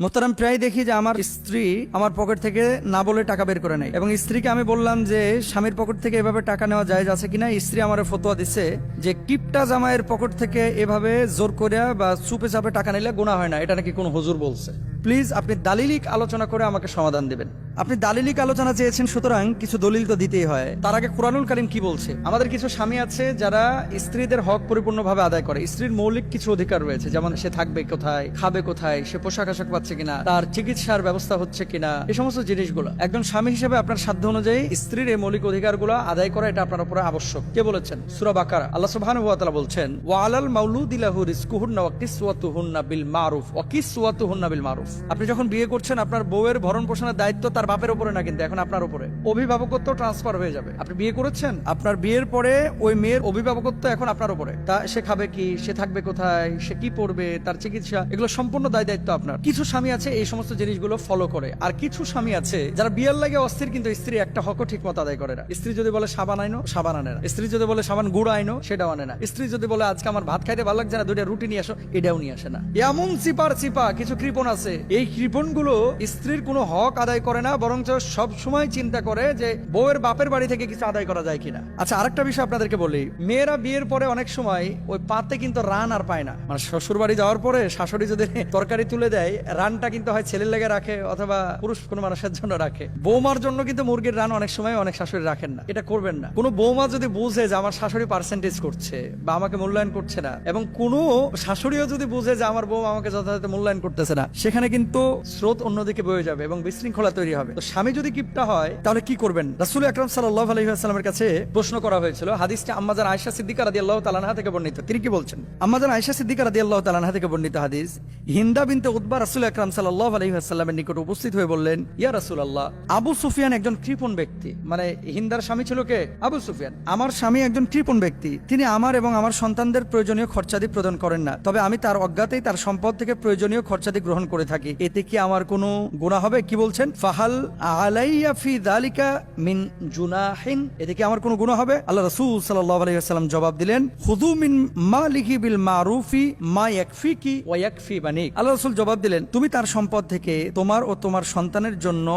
মোহতারাম প্রায় দেখি যে আমার স্ত্রী আমার পকেট থেকে না বলে টাকা বের করে নেয়। এবং স্ত্রীকে আমি বললাম যে, স্বামীর পকেট থেকে এভাবে টাকা নেওয়া যায় আছে কিনা? স্ত্রী আমার ফতোয়া দিচ্ছে যে, কিপটা জামাইয়ের পকেট থেকে এভাবে জোর করিয়া বা চুপে চাপে টাকা নিলে গোনা হয় না। এটা নাকি কোনো হজুর বলছে? প্লিজ আপনি দালিলিক আলোচনা করে আমাকে সমাধান দেবেন। আপনি দালিলিক আলোচনা চেয়েছেন, সুতরাং কিছু দলিল তো দিতেই হয়। তার আগে কোরআনুল কারিম কি বলছে? আমাদের কিছু স্বামী আছে যারা স্ত্রীদের হক পরিপূর্ণভাবে আদায় করে। স্ত্রীর মৌলিক কিছু অধিকার রয়েছে, যেমন সে থাকবে কোথায়, খাবে কোথায়, সে পোশাক আশাক পাচ্ছে কিনা, তার চিকিৎসার ব্যবস্থা হচ্ছে কিনা, এই সমস্ত জিনিসগুলো। একজন স্বামী হিসেবে আপনার সাধ্য অনুযায়ী স্ত্রীর এই মৌলিক অধিকারগুলো আদায় করা এটা আপনার উপরে আবশ্যক। কে বলেছেন? সুরা বাকারা। আল্লাহ সুবহানাহু ওয়া বলছেন, ওয়া আলাল মাউলুদিলাহু রিজকুহুন্না ওয়া কিসওয়াতুহুন্না বিল মারুফ। ওয়া কিসওয়াতুহুন্না বিল মারুফ। আপনি যখন বিয়ে করছেন আপনার বউয়ের ভরণ পোষণের দায়িত্ব তার বাপের উপরে না কিন্তু এখন আপনার উপরে। অভিভাবকত্ব ট্রান্সফার হয়ে যাবে। আপনি বিয়ে করেছেন? আপনার বিয়ের পরে ওই মেয়ের অভিভাবকত্ব এখন আপনার উপরে। তা সে খাবে কি? সে থাকবে কোথায়? সে কি পড়বে? তার চিকিৎসা? এগুলো সম্পূর্ণ দায় দায়িত্ব আপনার। কিছু স্বামী আছে এই সমস্ত জিনিসগুলো ফলো করে। আর কিছু স্বামী আছে যারা বিয়ের লাগে অস্থির কিন্তু স্ত্রী একটা হকও ঠিক মতো আদায় করে না। স্ত্রী যদি বলে সাবান আইনো সাবান আনে না। স্ত্রী যদি বলে সাবান গুড় আইনো সেটাও আনে না। স্ত্রী যদি বলে আজকে আমার ভাত খাইতে ভালো লাগছে না দুইটা রুটি নিয়ে আসো এটাও নিয়ে আসে না। এমন চিপার চিপা কিছু কৃপণ আছে। এই কৃপণগুলো স্ত্রীর কোনো হক আদায় করে না, বরঞ্চ সব সময় চিন্তা করে যে বউয়ের বাপের বাড়ি থেকে কিছু আদায় করা যায় কিনা। আচ্ছা আরেকটা বিষয় আপনাদেরকে বলি। মেয়েরা বিয়ের পরে অনেক সময় ওই পাতে কিন্তু রান আর পায় না। মানে শ্বশুর বাড়ি যাওয়ার পরে শাশুড়ি যদি তরকারি তুলে দেয়, রানটা কিন্তু হয় ছেলের লেগে রাখে অথবা পুরুষ কোনো মানুষের জন্য রাখে। বৌমার জন্য কিন্তু মুরগির রান অনেক সময় অনেক শাশুড়ি রাখেন না। এটা করবেন না। কোনো বৌমা যদি বুঝে যে আমার শাশুড়ি পার্সেন্টেজ করছে বা আমাকে মূল্যায়ন করছে না, এবং কোনো শাশুড়িও যদি বুঝে যে আমার বউ আমাকে যথাযথ মূল্যায়ন করতেছে না, সেখানে কিন্তু স্রোত অন্যদিকে বয়ে যাবে এবং বিশৃঙ্খলা তৈরি হবে। তো স্বামী যদি কিপটা হয়, তাহলে কি করবেন? রাসুল আকরাম সাল্লাহ আলহিহাস্লামের কাছে প্রশ্ন করা হয়েছিল, হাদিসটা আম্মাজান আয়সা সিদ্দিকা রাদি আল্লাহ তালানহা থেকে বর্ণিত। তিনি কি বলছেন? আম্মাজান আয়সা সিদ্দিকা রাদি আল্লাহ তালানহা থেকে বর্ণিত হাদিস, হিন্দা বিনতে উদ্বা রাসুল আকরাম সাল্লাহ আলহিহাস্লামের নিকট উপস্থিত হয়ে বললেন, ইয়া রাসুল আল্লাহ আবু সুফিয়ান একজন কৃপণ ব্যক্তি। মানে হিন্দার স্বামী ছিল কে? আবু সুফিয়ান। আমার স্বামী একজন কৃপণ ব্যক্তি। তিনি আমার এবং আমার সন্তানদের প্রয়োজনীয় খরচাদি প্রদান করেন না। তবে আমি তার অজ্ঞাতেই তার সম্পদ থেকে প্রয়োজনীয় খরচাদি গ্রহণ করে থাকি। এতে কি আমার কোনো গুণা হবে? কি বলছেন? ফাহাল আলাইয়া ফি দালিকা মিন জুনাহিন। এতে কি আমার কোনো গুণা হবে? আল্লাহ রাসূল সাল্লাল্লাহু আলাইহি ওয়াসাল্লাম জবাব দিলেন খুদু মিন মালিহি বিল মারুফি মা ইয়াকফিকি ওয়া ইয়াকফি বানিক। আল্লাহ রাসূল জবাব দিলেন, তুমি তার সম্পদ থেকে তোমার ও তোমার সন্তানের জন্য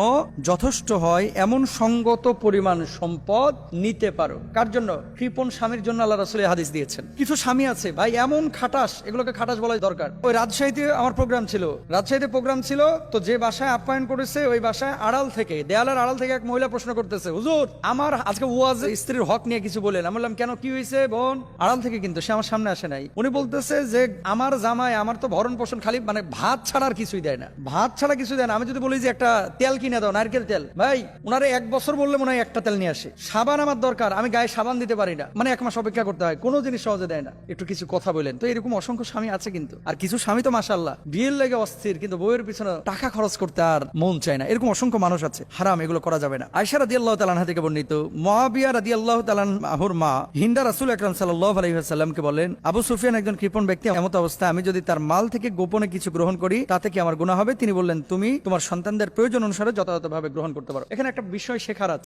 যথেষ্ট হয় এমন সঙ্গত পরিমাণ সম্পদ নিতে পারো। কার জন্য? কৃপণ স্বামীর জন্য আল্লাহ রাসূল হাদিস দিয়েছেন। কিছু স্বামী আছে, ভাই, এমন খাটাস, এগুলোকে খাটাস বলাই দরকার। ওই রাজশাহীতে আমার প্রোগ্রাম ছিল। রাজশাহীতে প্রোগ্রাম ছিল, তো যে বাসায় আপ্যায়ন করেছে, ওই বাসায় আড়াল থেকে, দেয়ালের আড়াল থেকে এক মহিলা প্রশ্ন করতেছে, হুজুর, আমার আজকে ওয়াজ স্ত্রীর হক নিয়ে কিছু বলেন। আমি বললাম, কেন? কি হয়েছে, বোন? আড়াল থেকে কিন্তু, সে আমার সামনে আসে নাই। উনি বলতেছে যে, আমার জামাই, আমার তো ভরণ পোষণ খালি মানে ভাত ছাড়া আর কিছুই দেয় না। ভাত ছাড়া কিছু দেয় না। আমি যদি বলি যে, একটা তেল কিনে দাও, নারকেল তেল। ভাই ওনারে এক বছর বললে মনে হয় একটা তেল নিয়ে আসে। সাবান আমার দরকার, আমি গায়ে সাবান দিতে পারি না। মানে এক মাস অপেক্ষা করতে হয়, কোনো জিনিস সহজে দেয় না। একটু কিছু কথা বলেন। তো এরকম অসংখ্য স্বামী আছে কিন্তু। আর কিছু স্বামী তো মাসাল্লাহ বিয়ের লেগে অস্থির, কিন্তু বইয়ের পিছনে টাকা খরচ করতে আর মন চায় না। এরকম অসংখ্য মানুষ আছে। হারাম, এগুলো করা যাবে না। আয়সা রাদি আল্লাহ তালান থেকে বর্ণিত মহাবিয়া রাদি আল্লাহ তালানহুর মা, হিন্দা রাসুল আকরাম সাল্লাহ আলহিহাসাল্লামকে বলেন, আবু সুফিয়ান একজন কৃপণ ব্যক্তি, এমত অবস্থা আমি যদি তার মাল থেকে গোপনে কিছু গ্রহণ করি, তাতে কি আমার গুণা হবে? তিনি বললেন, তুমি তোমার সন্তানদের প্রয়োজন অনুসারে যথাযথভাবে গ্রহণ করতে পারো। এখানে একটা বিষয় শেখার আছে।